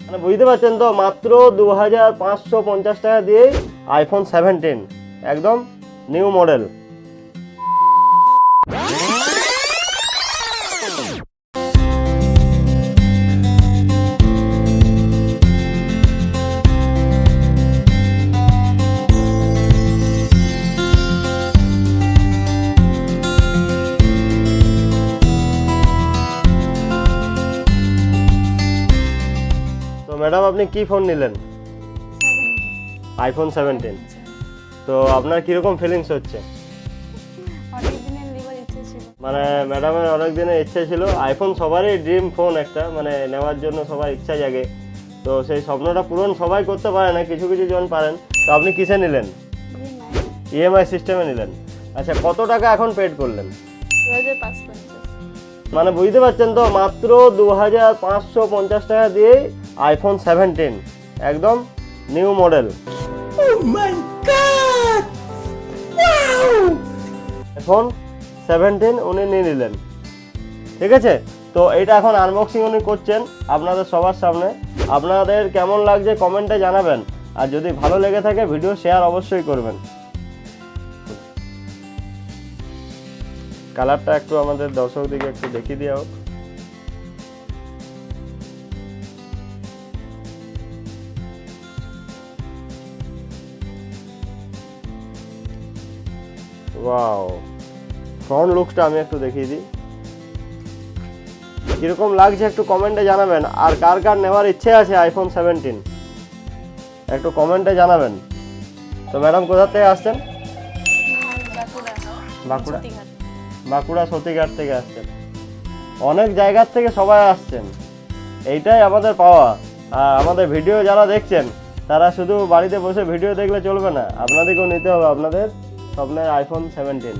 মানে বুঝতে পারছেন তো, মাত্র দু হাজার পাঁচশো পঞ্চাশ টাকা দিয়েই আইফোন সেভেন্টিন একদম নিউ মডেল ম্যাডাম আপনি কি ফোন নিলেন? আইফোন সেভেন্টিন তো আপনার কীরকম ফিলিংস হচ্ছে? মানে ম্যাডামের অনেক দিনের ইচ্ছে ছিল। আইফোন সবারই ড্রিম ফোন একটা মানে নেওয়ার জন্য সবার ইচ্ছা জাগে। তো সেই স্বপ্নটা পূরণ সবাই করতে পারে না কিছু কিছু জন পারেন। তো আপনি কিসে নিলেন? ইএমআই সিস্টেমে নিলেন। আচ্ছা কত টাকা এখন পেড করলেন? মানে বুঝতে পারছেন তো মাত্র দু হাজার পাঁচশো পঞ্চাশ টাকা দিয়েই আইফোন সেভেন্টিন একদম নিউ মডেল আইফোন সেভেন্টিন উনি নিয়ে নিলেন। ঠিক আছে? তো এটা এখন আনবক্সিং উনি করছেন আপনাদের সবার সামনে। আপনাদের কেমন লাগছে কমেন্টে জানাবেন। আর যদি ভালো লেগে থাকে ভিডিও শেয়ার অবশ্যই করবেন। কালারটা একটু আমাদের দর্শকদিকে একটু দেখিয়ে দেওয়া হোক। ওয়াও ফ্রন্ট লুকসটা আমি একটু দেখিয়ে দিই। কীরকম লাগছে একটু কমেন্টে জানাবেন। আর কার কার নেওয়ার ইচ্ছে আছে আইফোন সেভেন্টিন একটু কমেন্টে জানাবেন। তো ম্যাডাম কোথা থেকে আসছেন? বাঁকুড়া। বাঁকুড়া সতীঘাট থেকে আসছেন। অনেক জায়গার থেকে সবাই আসছেন। এইটাই আমাদের পাওয়া। আর আমাদের ভিডিও যারা দেখছেন, তারা শুধু বাড়িতে বসে ভিডিও দেখলে চলবে না। আপনাদেরকেও নিতে হবে। আপনাদের স্বপ্নের আইফোন সেভেন্টিন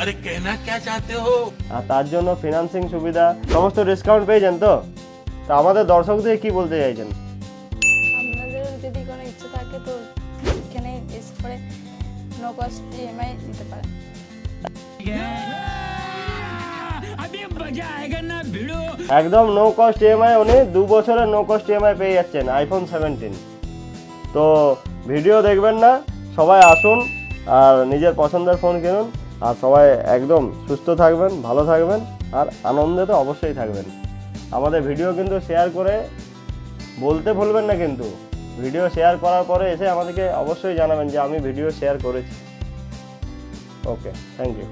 আরে কেনা কে চাতে হো? আর তার জন্য ফিনান্সিং সুবিধা সমস্ত ডিসকাউন্ট পেয়েছেন তো? তা আমাদের দর্শকদের কি বলতে চাইছেন? আপনাদের যদি কোনো ইচ্ছে থাকে তো এখানে এসে করে নো কস্ট ইএমআই দিতে পারেন। একদম নো কস্ট ইএমআই উনি দু বছরের নো কস্ট ইএমআই পেয়ে যাচ্ছেন আইফোন সেভেন্টিন তো ভিডিও দেখবেন না সবাই আসুন আর নিজের পছন্দের ফোন কিনুন। আর সবাই একদম সুস্থ থাকবেন, ভালো থাকবেন, আর আনন্দে তো অবশ্যই থাকবেন। আমাদের ভিডিও কিন্তু শেয়ার করে বলতে ভুলবেন না কিন্তু। ভিডিও শেয়ার করার পরে এসে আমাদেরকে অবশ্যই জানাবেন যে আমি ভিডিও শেয়ার করেছি। Okay thank you